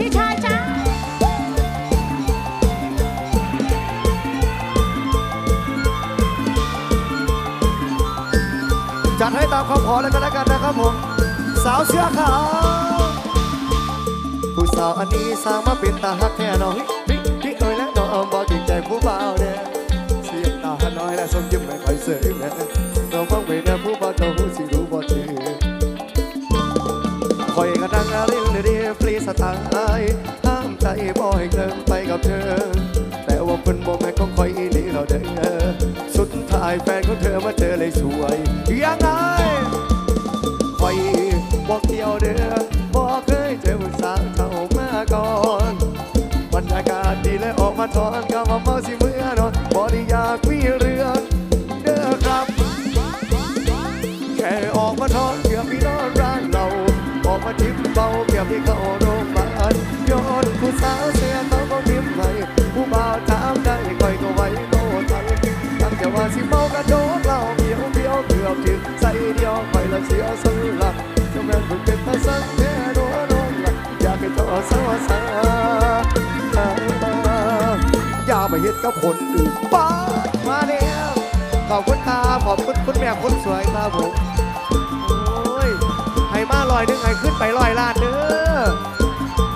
พี่ชายจ้าจัดให้ตามคำขอเลยกันแล้วกันนะครับผม สาวเสื้อขาวผู้สาวอันนี้สร้างมาเป็นตาฮักแท้น้อยพี่พี่เอ้ยและน้องบอกจริงใจผู้บ่าวเนี่ยเสียงตาน้อยและสมยิ้มไม่ค่อยเสยแม่น้องฟังไปนะผู้บ่าวเจ้าหูสิรู้ ระดังอาลิ้นเรียฟรีสไตล์ห้ามใจบ่ให้เกินไปกับเธอ แต่ว่าเพิ่นบ่แม่นของคอยอีหลีเราเด้อสุดท้ายแฟนของเธอมาเจอเลยสวยยังไงคอยบอกเดียวเด้อบอกเคยเจอผู้สาวเข้ามาก่อนบรรยากาศดีเลยออกมาทอนก็มาเมาสิเมื่อนอนบอดีอยากมีเรื่อง เบาเกือบพี่เข้าโรงพยาบาลย้อนผู้สาวเสียเขาก็ทิพให้ผู้บ่าวถามได้คอยก็ไว้โตทันตั้งแต่ว่าสิเมากระโดดเหล่าเบี้ยวเบี้ยวเกือบถึงใส่เดียวคอยละเสียสลักจะแม่นฝึกเป็นภาษาแท้โดนโดนละอยากให้ต่อสาวสาอย่ามาเฮ็ดกับคนอื่นป้ามาแล้วขอบคุณครับขอบคุณคุณแม่คนสวยครับผมโอ้ยให้มาลอยนึงให้ขึ้นไปลอยล้านเด้อ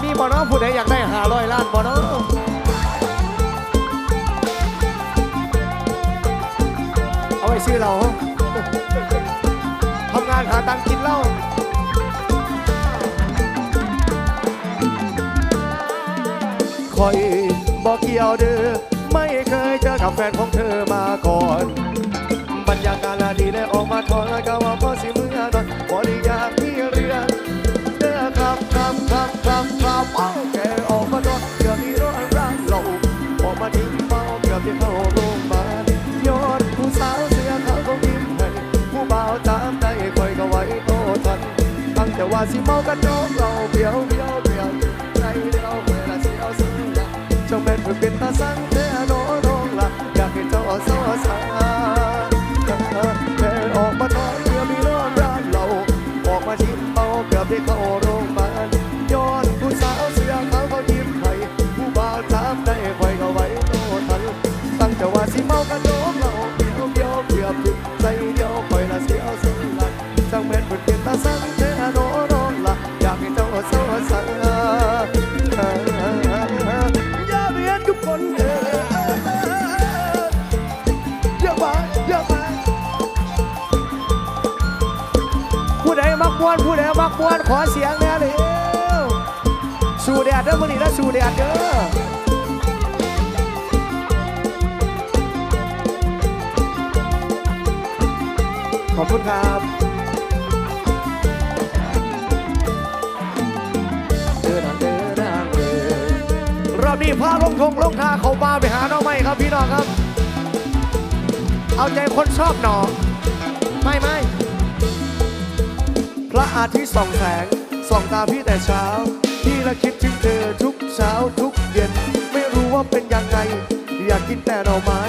มีบ่เน้องผู้ใดอยากได้หาลอยล้านบ่เน้องเอาไว้ซื้อเราทำงานหาตังกินเหล้าคอยบอกเกี่ยวเด้อไม่เคยเจอกับแฟนของเธอมาก่อน บรรยากาศดีเลยออกมาทอนแล้วก็าสิเมากันโจกเราเบี้ยวเบี้ยวเบี้ยวใจเดียวเวลาเสียวสัญญาเจ้าแม่นเพิ่งเป็นตาสังเทโนโนงละอยากให้เจ้าสอสาแค่ออกมาทอนเพื่อมีร้อนร้านเราออกมาชิมเมาเกือบได้เข้าโรงพยาบาลย้อนผู้สาวเสียเขาก็ยิ้มให้ผู้บ่าวถามได้คอยก็ไว้โตทันตั้งแต่ว่าสิเมากันโดนเราเดียวเดียวเกือบถึงใจเดียว มักมวนขอเสียงแน่เร็วสู่แดดเด้อมื้อนี้นะสู่แดดเด้อขอบคุณครับเดินทางเดินทางเลยรอบนี้พาลงทงลงทาเขามาไปหาน้องใหม่ครับพี่น้องครับ เอาใจคนชอบหนอไม่ไม่ อาทิตย์ส่องแสงส่องตาพี่แต่เช้า พี่ละคิดถึงเธอทุกเช้าทุกเย็น ไม่รู้ว่าเป็นยังไง อยากกินแต่ดอกไม้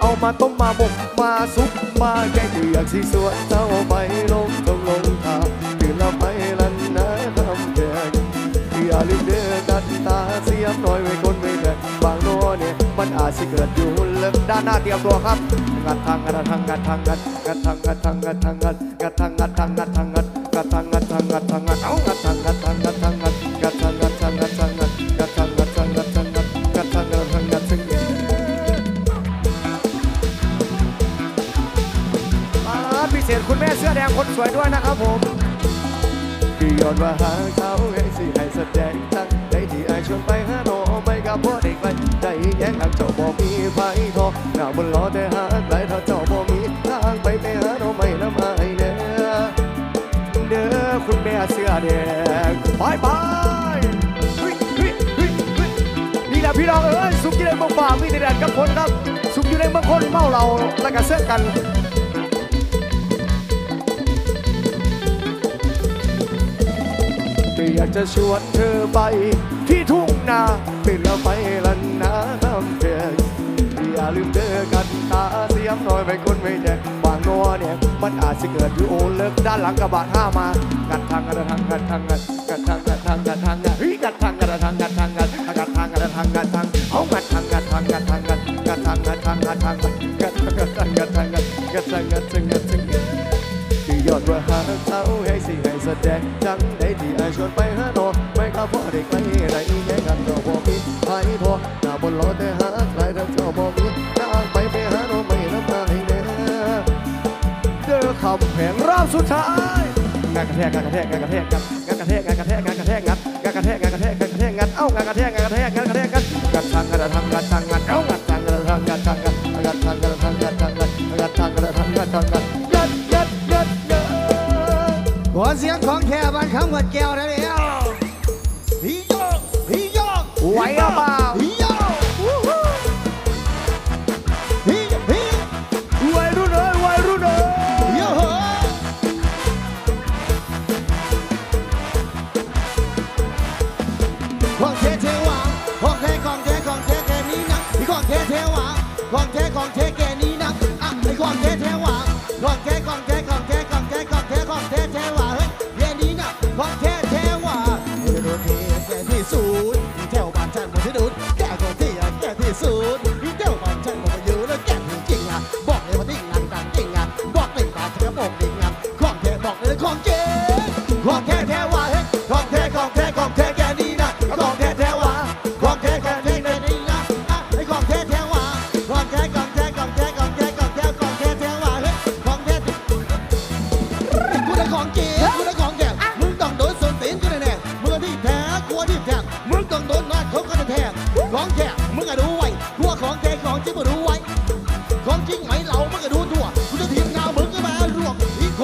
เอามาต้มมาหมกมาซุปมาแกงอยากสีสวนเจ้าไปลงตรงลงทางตื่นแล้วไปลันนะทำแดงอย่าลืมเดินตัดตาเสียมหน่อยไว้คนไม่แดงบางโน่เนี่ยมันอาจสิเกิดอยู่เลิกด้านหน้าเตรียมตัวครับ งัดทางงัดทางงัดทางงัดงัดทางงัดทางงัดทางงัดงัดทางงัดทางงัดทางงัด งัดทางงัดทางงัดทางงัดเอางัดทางงัดทางงัดทางงัดงัดทางงัดทางงัดทางงัดงัดทางงัดทางงัดทางงัดงัดทางงัดทางงัดทางงัดมาพิเศษคุณแม่เสื้อแดงคนสวยด้วยนะครับผมที่ยอนว่าหาเขาให้สิให้แสดงตั้งได้ที่ไอชวนไปหาโนไปกับพ่อเด็กไรได้แย้งทางเจ้าบ่มีไฟทอหน้าบนล้อแต่หาไกลถ้าเจ้าบ่ แม่เสื้อแดงบายบายนี่แหละพี่น้องเอ้ยสุขอยู่ในเมืองป่ามีแต่แดดกับคนครับ สุขอยู่ในเมืองคนเมาเราแล้วก็เสื้อกันก็อยากจะชวนเธอไป ที่ทุ่งนาเป็นละไปลันนาทำเพลงอย่าลืมเจอกันตาเสียมหน่อยไปคนไม่แดง มันอาจจะเกิดอยู่โอเลิกด้านหลังกระบะห้ามากัดทางกัดทางกัดทางกัดกัดทางกัดทางกัดทางกัดเฮ้ยกัดทางกัดทางกัดทางงัดทางเอางัดทางงัดทางงัดทางงัดงัดทางงัดทางงัดทางงัดงัดทางงัดทางงัดงัดทางงัดงัดทางงัดทางงัดคือยอดว่าหาเท้าให้สิให้แสดงจังได้ที่ไอชวนไปหาโนไม่ข้าพ่อได้ใกล้ได้แย่งกันก็บ่มีไอ้พอหน้าบนรถแต่ สุดท้ายงานกระแทกงานกระแทกงานกระแทกงานกระแทกงานกระแทกงานกระแทกงัดงานกระแทกงานกระแทกงานกระแทกงัดเอ้างานกระแทกงานกระแทกงานกระแทกงัดงัดทางกระทางงัดทางงัดเอ้างัดทางกระทางงัดทางงัดงัดทางกระทางงัดทางงัดงัดทางกระทางงัดทางงัดงัดงัดงัดยัดขอเสียงของแค่บ้านคำวัดแก้วได้แล้ว นะที่ของเท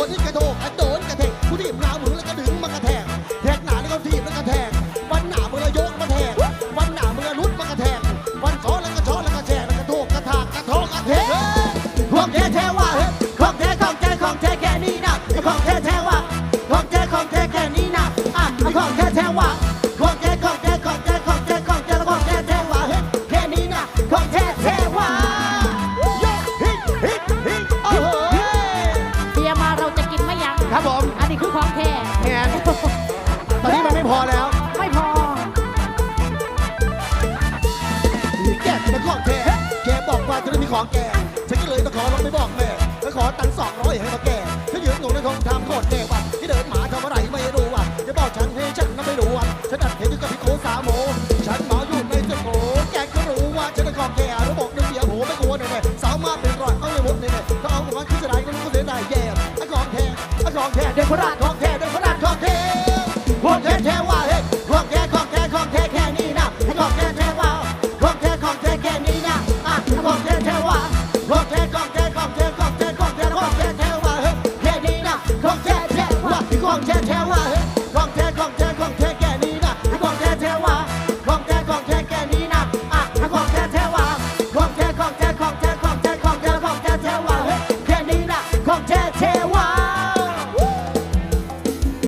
นที่กระโดดกระโดนกระแทกผู้ที่หนาหมึงแล้วก็ดึงมากระแทกแทกหนาแล้วก็ทีบแล้วก็แทกวันหนามึงละยกมาแทกวันหนามึงละลุดมากระแทกวันซ้อแล้วก็ช้อแล้วก็แฉแล้วก็โทกกระถากกระทอกกระแทกของแท้แท้ว่าเฮ้ยของแท้ของแท้ของแท้แค่นี้นะไอ้ของแท้แท้ว่าของแท้ของแท้แค่นี้นะอะไอ้ของแท้แท้ว่า ของแกฉันก็เลยต้องขอลงไปบอกแม่แล้วขอตังสองร้อยให้มาแกฉันยืนงงในคงทำโคตรแก่ว่ะที่เดินหมาทำอะไรไม่รู้ว่ะจะบอกฉันให้ฉันก็ไม่รู้ว่ะฉันอัดเห็นอยู่กับพี่โคสาโมฉันหมาอยู่ในสโกแกก็รู้ว่าฉันเป็นของแกแล้วบอกน้ำเสียโหไม่กลัวแน่ๆสาวมาเป็นรอยเอาไม่หมดแน่ๆถ้าเอาหมดมัขึ้นจะได้ก็รู้ก็เสียได้แย่ไอ้ของแท้ไอ้ของแท้เด็กคนรักของแท้เด็กคนรักของแท้โคตแท้แท้ว่ะ